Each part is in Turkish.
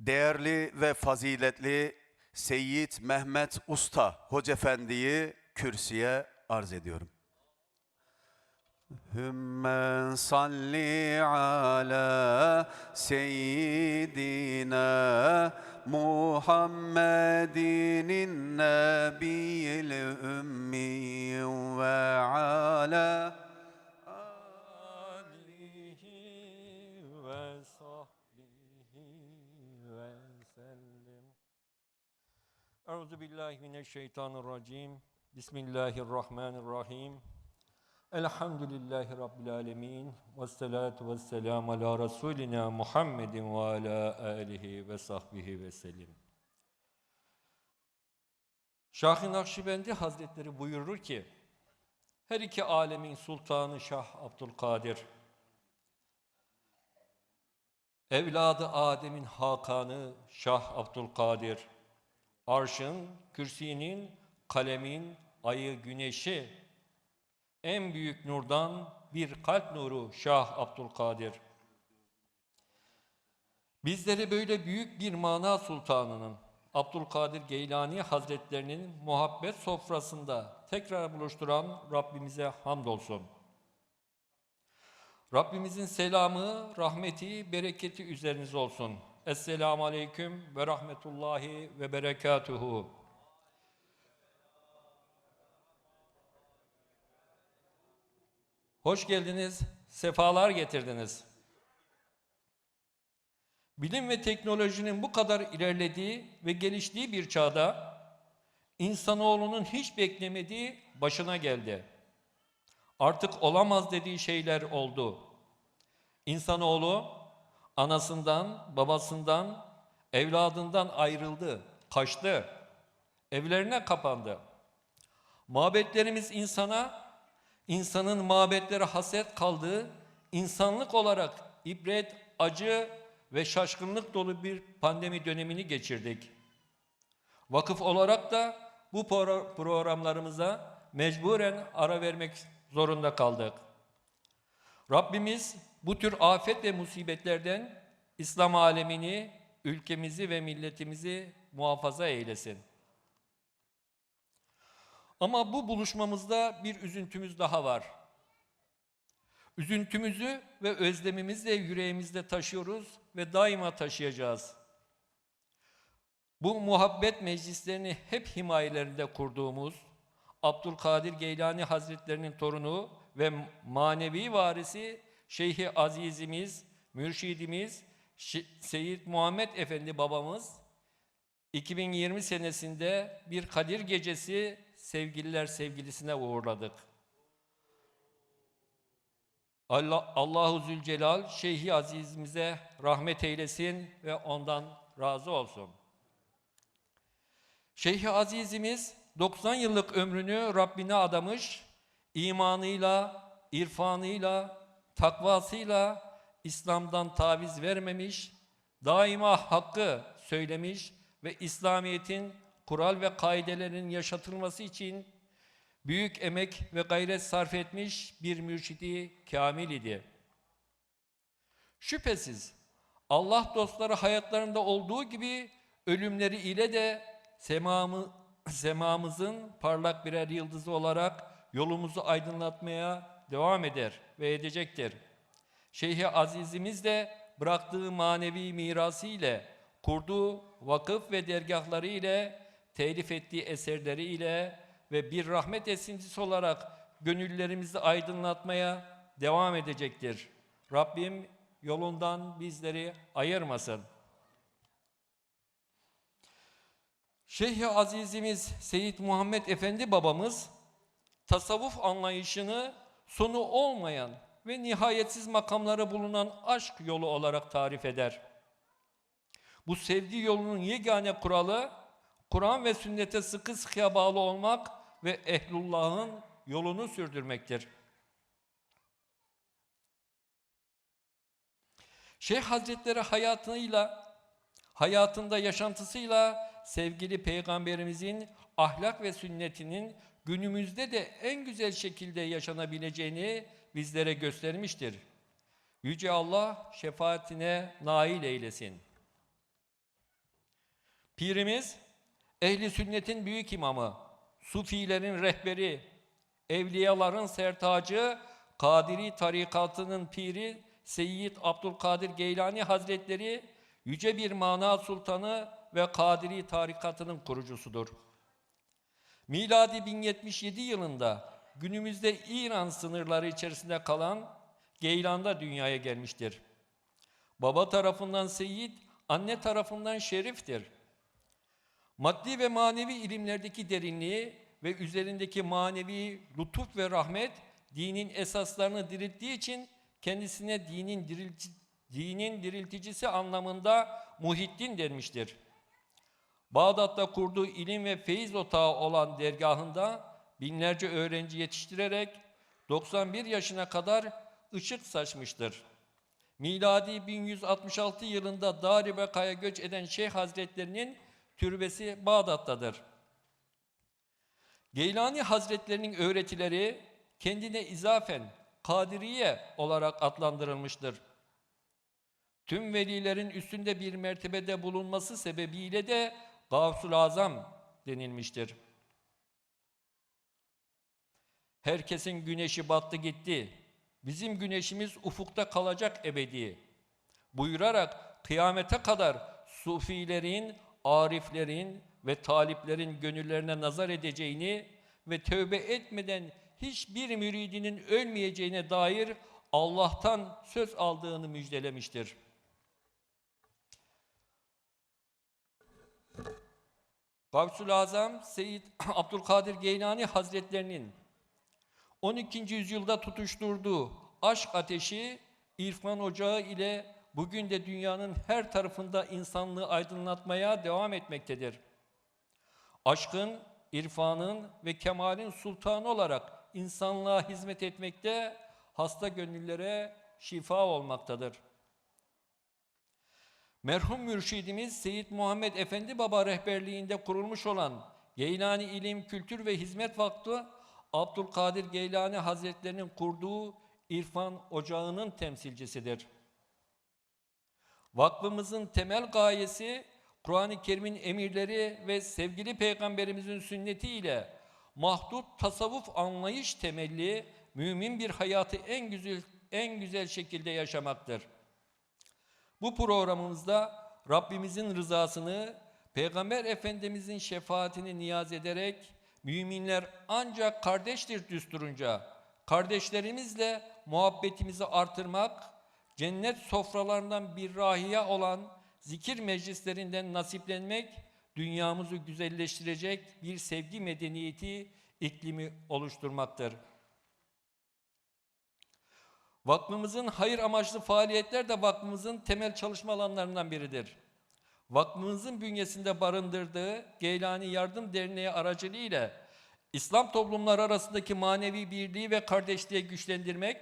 değerli ve faziletli Seyyid Mehmet Usta Hoca Efendi'yi kürsüye arz ediyorum. Hümmen salli ala seyyidina Muhammedin nebiyil ümmi ve ala Euzu billahi mineşşeytanirracim. Bismillahirrahmanirrahim. Elhamdülillahi Rabbil alemin. Ve salatu ve selamu ala Resulina Muhammedin ve ala alihi ve sahbihi ve sellem. Şah-ı Nakşibendi Hazretleri buyurur ki, her iki alemin sultanı Şah Abdülkadir, Evladı Adem'in Hakanı Şah Abdülkadir, arşın, kürsinin, kalemin, ayı, güneşi, en büyük nurdan bir kalp nuru Şah Abdülkadir. Bizleri böyle büyük bir mana sultanının, Abdülkadir Geylani Hazretlerinin muhabbet sofrasında tekrar buluşturan Rabbimize hamdolsun. Rabbimizin selamı, rahmeti, bereketi üzerinize olsun. Esselamu Aleyküm ve Rahmetullahi ve Berekatuhu. Hoş geldiniz, sefalar getirdiniz. Bilim ve teknolojinin bu kadar ilerlediği ve geliştiği bir çağda insanoğlunun hiç beklemediği başına geldi. Artık olamaz dediği şeyler oldu. İnsanoğlu anasından, babasından, evladından ayrıldı, kaçtı. Evlerine kapandı. Mabetlerimiz insana, insanın mabetleri haset kaldığı, insanlık olarak ibret, acı ve şaşkınlık dolu bir pandemi dönemini geçirdik. Vakıf olarak da bu pro- programlarımıza mecburen ara vermek zorunda kaldık. Rabbimiz bu tür afet ve musibetlerden İslam alemini, ülkemizi ve milletimizi muhafaza eylesin. Ama bu buluşmamızda bir üzüntümüz daha var. Üzüntümüzü ve özlemimizi de yüreğimizde taşıyoruz ve daima taşıyacağız. Bu muhabbet meclislerini hep himayelerinde kurduğumuz Abdülkadir Geylani Hazretlerinin torunu ve manevi varisi Şeyhi Azizimiz, mürşidimiz Şi- Seyyid Muhammed Efendi babamız 2020 senesinde bir Kadir Gecesi sevgililer sevgilisine uğurladık. Allah, Allahu Zülcelal Şeyhi Azizimize rahmet eylesin ve ondan razı olsun. Şeyh Azizimiz 90 yıllık ömrünü Rabbine adamış, imanıyla, irfanıyla, takvasıyla İslam'dan taviz vermemiş, daima hakkı söylemiş ve İslamiyet'in kural ve kaidelerinin yaşatılması için büyük emek ve gayret sarf etmiş bir mürşidi kamil idi. Şüphesiz Allah dostları hayatlarında olduğu gibi ölümleri ile de semamı, semamızın parlak birer yıldızı olarak yolumuzu aydınlatmaya devam eder ve edecektir. Şeyh Azizimiz de bıraktığı manevi mirası ile, kurduğu vakıf ve dergahları ile, telif ettiği eserleri ile ve bir rahmet esintisi olarak gönüllerimizi aydınlatmaya devam edecektir. Rabbim yolundan bizleri ayırmasın. Şeyh Azizimiz Seyyid Muhammed Efendi babamız tasavvuf anlayışını sonu olmayan ve nihayetsiz makamları bulunan aşk yolu olarak tarif eder. Bu sevgi yolunun yegane kuralı Kur'an ve sünnete sıkı sıkıya bağlı olmak ve ehlullahın yolunu sürdürmektir. Şeyh Hazretleri hayatıyla, hayatında yaşantısıyla sevgili Peygamberimizin ahlak ve sünnetinin günümüzde de en güzel şekilde yaşanabileceğini bizlere göstermiştir. Yüce Allah şefaatine nail eylesin. Pirimiz, ehli sünnetin büyük imamı, sufilerin rehberi, evliyaların sertacı, Kadiri tarikatının piri Seyyid Abdülkadir Geylani Hazretleri, yüce bir mana sultanı ve Kadiri tarikatının kurucusudur. Miladi 1077 yılında günümüzde İran sınırları içerisinde kalan Geylan'da dünyaya gelmiştir. Baba tarafından Seyyid, anne tarafından Şerif'tir. Maddi ve manevi ilimlerdeki derinliği ve üzerindeki manevi lütuf ve rahmet dinin esaslarını dirilttiği için kendisine dinin, dirilti, dinin dirilticisi anlamında Muhittin denmiştir. Bağdat'ta kurduğu ilim ve feyiz otağı olan dergahında binlerce öğrenci yetiştirerek 91 yaşına kadar ışık saçmıştır. Miladi 1166 yılında Dar-ı Beka'ya göç eden Şeyh Hazretlerinin türbesi Bağdat'tadır. Geylani Hazretlerinin öğretileri kendine izafen Kadiriye olarak adlandırılmıştır. Tüm velilerin üstünde bir mertebede bulunması sebebiyle de Gavsul Azam denilmiştir. Herkesin güneşi battı gitti. Bizim güneşimiz ufukta kalacak ebedi. Buyurarak kıyamete kadar sufilerin, ariflerin ve taliplerin gönüllerine nazar edeceğini ve tövbe etmeden hiçbir müridinin ölmeyeceğine dair Allah'tan söz aldığını müjdelemiştir. Gavsul Azam Seyyid Abdülkadir Geylani Hazretlerinin 12. yüzyılda tutuşturduğu aşk ateşi İrfan Ocağı ile bugün de dünyanın her tarafında insanlığı aydınlatmaya devam etmektedir. Aşkın, irfanın ve kemalin sultanı olarak insanlığa hizmet etmekte, hasta gönüllere şifa olmaktadır. Merhum mürşidimiz Seyyid Muhammed Efendi Baba rehberliğinde kurulmuş olan Geylani İlim, Kültür ve Hizmet Vakfı, Abdülkadir Geylani Hazretlerinin kurduğu İrfan Ocağı'nın temsilcisidir. Vakfımızın temel gayesi Kur'an-ı Kerim'in emirleri ve sevgili peygamberimizin sünnetiyle mahdut tasavvuf anlayış temelli mümin bir hayatı en güzel en güzel şekilde yaşamaktır. Bu programımızda Rabbimizin rızasını, Peygamber Efendimizin şefaatini niyaz ederek müminler ancak kardeştir düsturunca kardeşlerimizle muhabbetimizi artırmak, cennet sofralarından bir rahiye olan zikir meclislerinden nasiplenmek, dünyamızı güzelleştirecek bir sevgi medeniyeti iklimi oluşturmaktır. Vakfımızın hayır amaçlı faaliyetler de vakfımızın temel çalışma alanlarından biridir. Vakfımızın bünyesinde barındırdığı Geylani Yardım Derneği aracılığıyla İslam toplumları arasındaki manevi birliği ve kardeşliği güçlendirmek,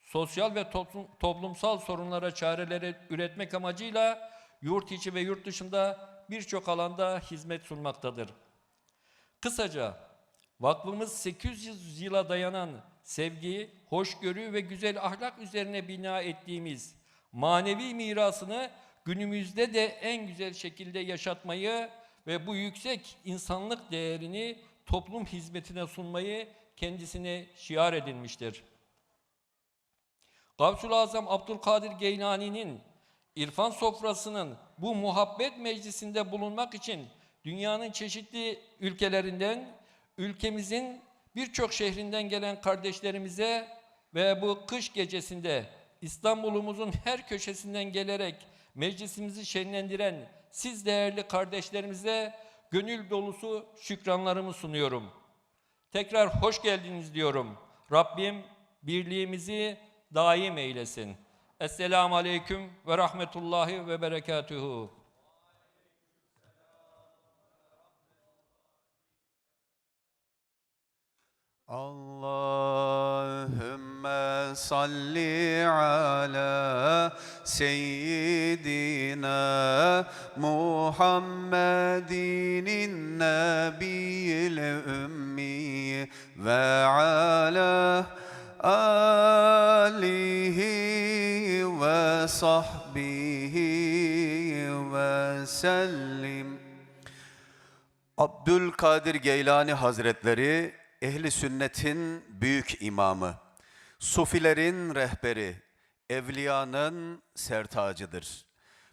sosyal ve toplum, toplumsal sorunlara çareleri üretmek amacıyla yurt içi ve yurt dışında birçok alanda hizmet sunmaktadır. Kısaca vakfımız 800 yıla dayanan sevgi, hoşgörü ve güzel ahlak üzerine bina ettiğimiz manevi mirasını günümüzde de en güzel şekilde yaşatmayı ve bu yüksek insanlık değerini toplum hizmetine sunmayı kendisine şiar edinmiştir. Gavsul Azam Abdülkadir Geylani'nin İrfan sofrasının bu muhabbet meclisinde bulunmak için dünyanın çeşitli ülkelerinden, ülkemizin birçok şehrinden gelen kardeşlerimize ve bu kış gecesinde İstanbul'umuzun her köşesinden gelerek meclisimizi şenlendiren siz değerli kardeşlerimize gönül dolusu şükranlarımı sunuyorum. Tekrar hoş geldiniz diyorum. Rabbim birliğimizi daim eylesin. Esselamu Aleyküm ve Rahmetullahi ve Berekatuhu. Allahümme salli ala seyyidina Muhammedin nebiyil ümmi ve ala alihi ve sahbihi Abdülkadir Geylani Hazretleri ehli sünnetin büyük imamı, sufilerin rehberi, evliyanın sertacıdır.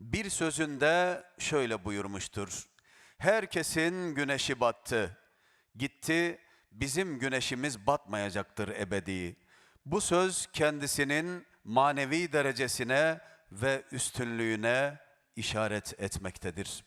Bir sözünde şöyle buyurmuştur. Herkesin güneşi battı, gitti, bizim güneşimiz batmayacaktır ebedi. Bu söz kendisinin manevi derecesine ve üstünlüğüne işaret etmektedir.